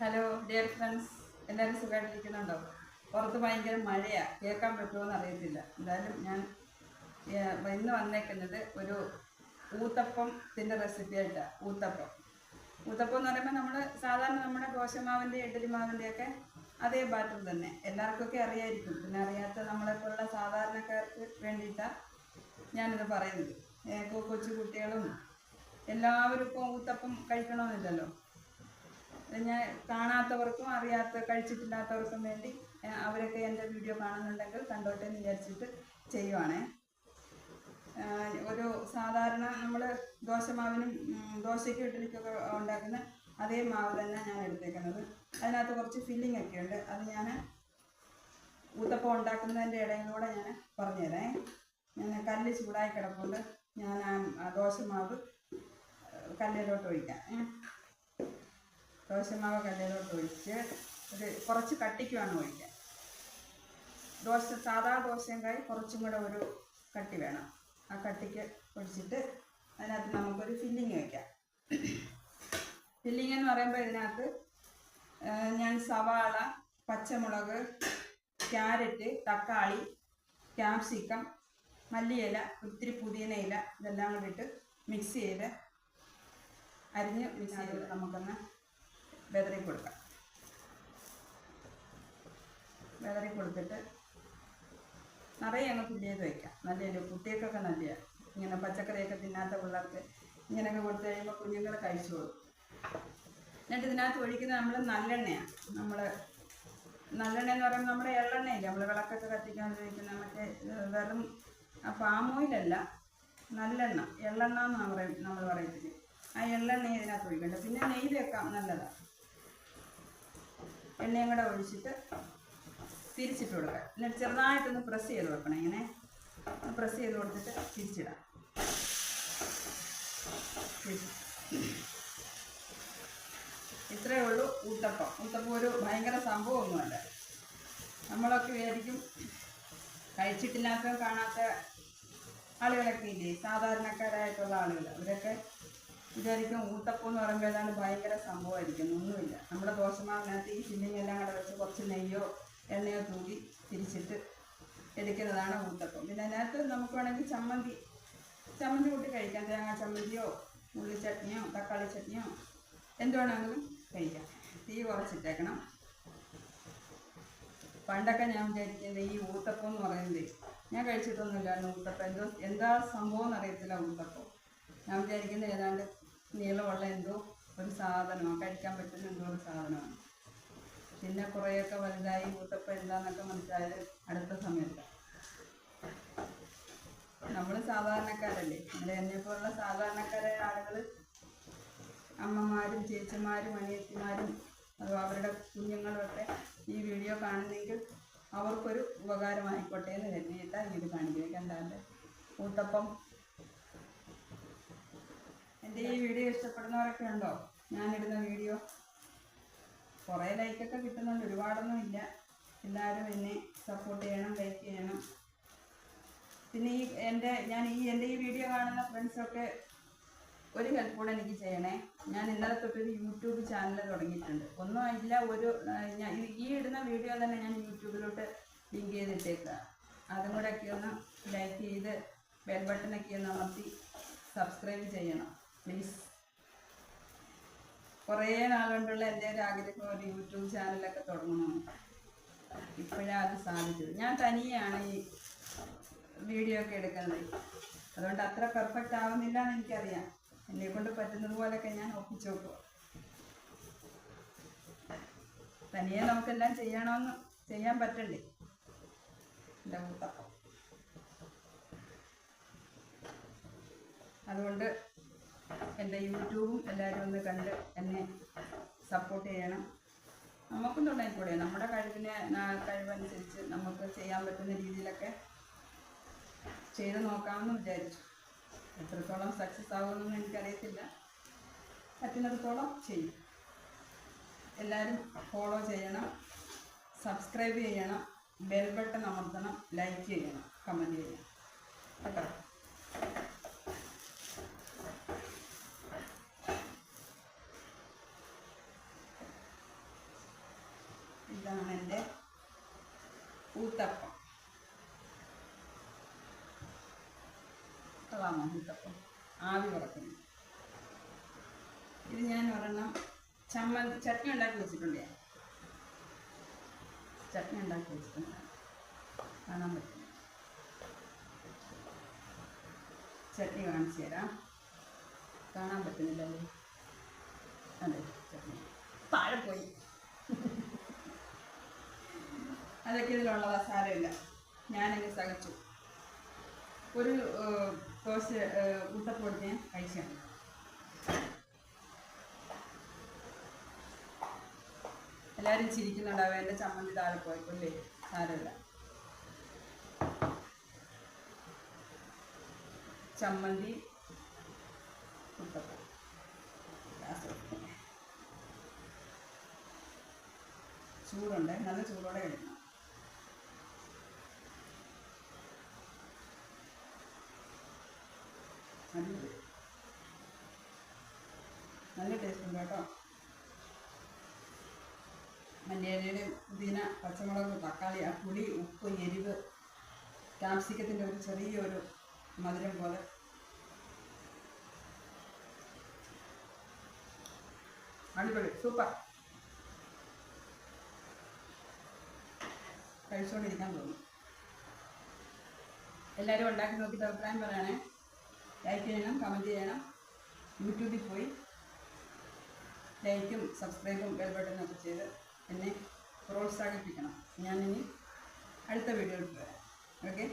Hello dear friends എല്ലാവരും സുഖമായിട്ടിരിക്കുന്നുണ്ടോ പുറത്ത് ഭയങ്കര മഴയാണ് കേൾക്കാൻ പറ്റുമോ എന്ന് അറിയത്തില്ല. എന്തായാലും ഞാൻ ഇന്ന് വന്നേക്കുന്നത് ഒരു ഊത്തപ്പത്തിന്റെ റെസിപ്പി ആയിട്ടാണ് ഊത്തപ്പം. ഊത്തപ്പം എന്ന് പറയുമ്പോൾ നമ്മൾ സാധാരണ നമ്മുടെ ദോശമാവിന്റെ ഇഡലിമാവിന്റെയൊക്കെ അതേ ബാറ്റർ തന്നെ. എല്ലാവർക്കൊക്കെ അറിയായിരിക്കും. പിന്നെ അറിയാത്ത നമ്മളെപ്പോലുള്ള സാധാരണക്കാർക്ക് വേണ്ടിയിട്ടാണ് ഞാനിത് പറയുന്നത്. കൊച്ചു കുട്ടികളും എല്ലാവരും ഇപ്പോൾ ഊത്തപ്പം കഴിക്കണമെന്നില്ലല്ലോ ഞാൻ കാണാത്തവർക്കും അറിയാത്ത കഴിച്ചിട്ടില്ലാത്തവർക്കും വേണ്ടി അവരൊക്കെ എന്റെ വീഡിയോ കാണുന്നുണ്ടെങ്കിൽ കണ്ടോട്ടെ എന്ന് വിചാരിച്ചിട്ട് ചെയ്യുവാണേ. ഒരു സാധാരണ നമ്മൾ ദോശമാവിനും മാവിനും ദോശയ്ക്കും ഇഡ്ഡലിക്കൊക്കെ ഉണ്ടാക്കുന്ന അതേ മാവ് തന്നെ ഞാൻ എടുത്തേക്കുന്നത്. അതിനകത്ത് കുറച്ച് ഫില്ലിംഗ് ഒക്കെ ഉണ്ട്. അത് ഞാൻ ഊത്തപ്പം ഉണ്ടാക്കുന്നതിന്റെ ഇടയിലൂടെ ഞാൻ പറഞ്ഞുതരാം. ഞാൻ കല്ല് ചൂടായി കിടപ്പുണ്ട്. ഞാൻ ആ- ദോശ ദോശമാവ് കല്ലിലോട്ട് ഒഴിക്കാം. ദോശമാവ് കല്ലിലോട്ട് ഒഴിച്ച് ഒരു കുറച്ച് കട്ടിക്ക് വേണം ഒഴിക്കാൻ ദോശ സാധാ ദോശയും കുറച്ചും കൂടെ ഒരു കട്ടി വേണം. ആ കട്ടിക്ക് ഒഴിച്ചിട്ട് അതിനകത്ത് നമുക്കൊരു ഫില്ലിങ് വയ്ക്കാം ഫില്ലിങ് എന്ന് പറയുമ്പോൾ ഇതിനകത്ത് ഞാൻ സവാള പച്ചമുളക് ക്യാരറ്റ് തക്കാളി ക്യാപ്സിക്കം മല്ലിയില ഒത്തിരി പുതിന ഇല ഇതെല്ലാം കൂടി ഇട്ട് മിക്സ് ചെയ്ത് അരിഞ്ഞ് മിക്സ് ചെയ്ത് നമുക്കൊന്ന് വെതറി കൊടുക്കാം. വെതറി കൊടുത്തിട്ട് നിറയെ അങ്ങ് ഫില്ല് ചെയ്ത് വയ്ക്കാം നല്ലൊരു കുട്ടികൾക്കൊക്കെ നല്ലതാണ് ഇങ്ങനെ പച്ചക്കറിയൊക്കെ തിന്നാത്ത പിള്ളേർക്ക് ഇങ്ങനെയൊക്കെ കൊടുത്തു കഴിയുമ്പോൾ കുഞ്ഞുങ്ങൾ കഴിച്ചോളും. എന്നിട്ട് ഇതിനകത്ത് ഒഴിക്കുന്നത് നമ്മൾ നല്ലെണ്ണയാണ് നമ്മൾ നല്ലെണ്ണ എന്ന് പറയുമ്പോൾ നമ്മുടെ എള്ളെണ്ണയില്ല? നമ്മൾ വിളക്കൊക്കെ കത്തിക്കാൻ ഉപയോഗിക്കുന്ന മറ്റേ വെറും പാം ഓയിലല്ല നല്ലെണ്ണ. എള്ളെണ്ണ എന്ന് പറയും നമ്മൾ പറയത്തില്ല? ആ എള്ളെണ്ണ ഇതിനകത്ത് ഒഴിക്കണ്ട. പിന്നെ നെയ്യ് വെക്കാം നല്ലതാണ് എണ്ണയും കൂടെ ഒഴിച്ചിട്ട് തിരിച്ചിട്ട് കൊടുക്കുക. എന്നിട്ട് ചെറുതായിട്ടൊന്ന് പ്രസ് ചെയ്ത് വെക്കണം. ഇങ്ങനെ പ്രസ് ചെയ്ത് കൊടുത്തിട്ട് തിരിച്ചിടാം. തിരിച്ച്. ഇത്രയേ ഉള്ളൂ ഊത്തപ്പം. ഊത്തപ്പം ഒരു ഭയങ്കര സംഭവമൊന്നുമല്ല. നമ്മളൊക്കെ വിചാരിക്കും കഴിച്ചിട്ടില്ലാത്ത കാണാത്ത ആളുകളൊക്കെ ഇല്ലേ? സാധാരണക്കാരായിട്ടുള്ള ആളുകൾ. അവരൊക്കെ വിചാരിക്കും ഊത്തപ്പം എന്ന് പറയുമ്പോൾ ഏതാണ്ട് ഭയങ്കര സംഭവമായിരിക്കും. ഒന്നുമില്ല. നമ്മുടെ ദോശമാവിനകത്ത് ഈ ഫില്ലിംഗ് എല്ലാം കൂടെ വെച്ച് കുറച്ച് നെയ്യോ എണ്ണയോ തൂക്കി തിരിച്ചിട്ട് എടുക്കുന്നതാണ് ഊത്തപ്പം. പിന്നെ അതിനകത്ത് നമുക്ക് വേണമെങ്കിൽ ചമ്മന്തി ചമ്മന്തി കൂട്ടി കഴിക്കാം. തേങ്ങാ ചമ്മന്തിയോ ഉള്ളി ചട്നിയോ തക്കാളി ചട്നിയോ എന്ത് വേണമെങ്കിലും കഴിക്കാം. തീ കുറച്ചിട്ടേക്കണം. പണ്ടൊക്കെ ഞാൻ വിചാരിക്കുന്നത് ഈ ഊത്തപ്പം എന്ന് പറയുന്നത് ഞാൻ കഴിച്ചിട്ടൊന്നുമില്ലായിരുന്നു ഊത്തപ്പം. എന്തോ എന്താ സംഭവം എന്നറിയത്തില്ല ഊത്തപ്പം. ഞാൻ വിചാരിക്കുന്നത് ഏതാണ്ട് നീളമുള്ള എന്തോ ഒരു സാധനമാണ് കഴിക്കാൻ പറ്റുന്ന എന്തോ ഒരു സാധനമാണ് പിന്നെ കുറേയൊക്കെ വലുതായി മൂത്തപ്പം എന്താന്നൊക്കെ മനസ്സിലായത് അടുത്ത സമയത്ത്. നമ്മൾ സാധാരണക്കാരല്ലേ. നമ്മുടെ എന്നെപ്പോലുള്ള സാധാരണക്കാരായ ആളുകൾ അമ്മമാരും ചേച്ചിമാരും അനിയത്തിമാരും അവരുടെ കുഞ്ഞുങ്ങളും ഒക്കെ ഈ വീഡിയോ കാണുന്നെങ്കിൽ അവർക്കൊരു ഉപകാരമായിക്കോട്ടെ എന്ന് കരുതിയിട്ടാണ് ഇത് കാണിക്കുന്നത്. എന്താണ്ട്? ഊത്തപ്പം എന്റെ ഈ വീഡിയോ ഇഷ്ടപ്പെടുന്നവരൊക്കെ ഉണ്ടോ? ഞാനിടുന്ന വീഡിയോ. കുറേ ലൈക്കൊക്കെ കിട്ടുന്നുണ്ട്. ഒരുപാടൊന്നും ഇല്ല. എല്ലാവരും എന്നെ സപ്പോർട്ട് ചെയ്യണം ലൈക്ക് ചെയ്യണം. പിന്നെ ഈ എന്റെ ഞാൻ ഈ എന്റെ ഈ വീഡിയോ കാണുന്ന ഫ്രണ്ട്സൊക്കെ ഒരു ഹെൽപ്പ് കൂടെ എനിക്ക് ചെയ്യണേ. ഞാൻ ഇന്നലെ തൊട്ടൊരു യൂട്യൂബ് ചാനൽ തുടങ്ങിയിട്ടുണ്ട്. ഒന്നും ഇല്ല ഒരു ഞാൻ ഈ- ഇടുന്ന വീഡിയോ തന്നെ ഞാൻ യൂട്യൂബിലോട്ട് ലിങ്ക് ചെയ്തിട്ടേക്കുക അതും കൂടെ ഒക്കെ ഒന്ന് ലൈക്ക് ചെയ്ത് ബെൽ ബട്ടണൊക്കെ ഒന്ന് അമർത്തി സബ്സ്ക്രൈബ് ചെയ്യണം. പ്ലീസ് കുറേ നാളുകൊണ്ടുള്ള എന്റെ ഒരു ആഗ്രഹം ഒരു യൂട്യൂബ് ചാനലൊക്കെ തുടങ്ങണം. ഇപ്പോഴാണ് അത് സാധിച്ചത്. ഞാൻ തനിയാണ് ഈ വീഡിയോ ഒക്കെ എടുക്കുന്നത്. അതുകൊണ്ട് അത്ര പെർഫെക്റ്റ് ആവുന്നില്ല എന്ന് എനിക്കറിയാം. എന്നെ കൊണ്ട് പറ്റുന്നത് പോലൊക്കെ ഞാൻ ഒപ്പിച്ചു നോക്കുക തനിയെ നമുക്കെല്ലാം ചെയ്യണമെന്ന് ചെയ്യാൻ പറ്റണ്ടേ? എന്റെ മൂത്ത. അതുകൊണ്ട് എന്റെ യൂട്യൂബും എല്ലാവരും ഒന്ന് കണ്ട് എന്നെ സപ്പോർട്ട് ചെയ്യണം. നമുക്കും തുടങ്ങിക്കൂടെ നമ്മുടെ കഴിവിനെ കഴിവനുസരിച്ച് നമുക്ക് ചെയ്യാൻ പറ്റുന്ന രീതിയിലൊക്കെ ചെയ്ത് നോക്കാമെന്ന് വിചാരിച്ചു. എത്രത്തോളം സക്സസ് ആകുമെന്നൊന്നും എനിക്കറിയത്തില്ല. പറ്റുന്നിടത്തോളം ചെയ്യും. എല്ലാവരും ഫോളോ ചെയ്യണം. സബ്സ്ക്രൈബ് ചെയ്യണം. ബെൽ ബട്ടൺ അമർത്തണം. ലൈക്ക് ചെയ്യണം. കമന്റ് ചെയ്യണം. കേട്ടോ ഇതാണ് എന്റെ ഊത്തപ്പം കൊള്ളാമോ ഊത്തപ്പം ആവി കുറക്കുന്നു ഇത് ഞാൻ ഒരെണ്ണം ചമ്മന്തി ചട്നി ഉണ്ടാക്കി വെച്ചിട്ടുണ്ട്. ഞാൻ ചട്നി ഉണ്ടാക്കി വെച്ചിട്ടുണ്ട്. കാണാൻ പറ്റും. ചട്നി കാണിച്ചു തരാം. കാണാൻ പറ്റുന്നില്ലല്ലേ? അതെ ചട്നി. താഴെ പോയി. അതൊക്കെ ഇതിലുള്ളതാ സാരമില്ല. ഞാനങ്ങ് സഹിച്ചു. ഒരു കുറച്ച് മുട്ടപ്പൊടി ഞാൻ കഴിച്ചാണ് എല്ലാവരും ചിരിക്കുന്നുണ്ടാവും എന്റെ ചമ്മന്തി താഴെ പോയിക്കൊല്ലേ സാരമില്ല. ചമ്മന്തി മുട്ടപ്പം ചൂടുണ്ട് നല്ല ചൂടോടെ കഴിക്കണം. അടിപൊളി നല്ല ടേസ്റ്റ് ഉണ്ട് കേട്ടോ. മല്ലിയിലയുടെ പുതിന പച്ചമുളക് തക്കാളി ആ പുളി ഉപ്പ് എരിവ് ക്യാപ്സിക്കത്തിന്റെ ഒരു ചെറിയൊരു മധുരം പോലെ. അടിപൊളി സൂപ്പർ. കഴിച്ചുകൊണ്ടിരിക്കാൻ തോന്നും. എല്ലാവരും ഉണ്ടാക്കി നോക്കിയിട്ട് അഭിപ്രായം പറയണേ. ലൈക്ക് ചെയ്യണം കമന്റ് ചെയ്യണം. യൂട്യൂബിൽ പോയി. ലൈക്കും സബ്സ്ക്രൈബും ബെൽ ബട്ടനും ഒക്കെ ചെയ്ത് എന്നെ പ്രോത്സാഹിപ്പിക്കണം. ഞാനിനി അടുത്ത വീഡിയോയിൽ വരാം ഓക്കെ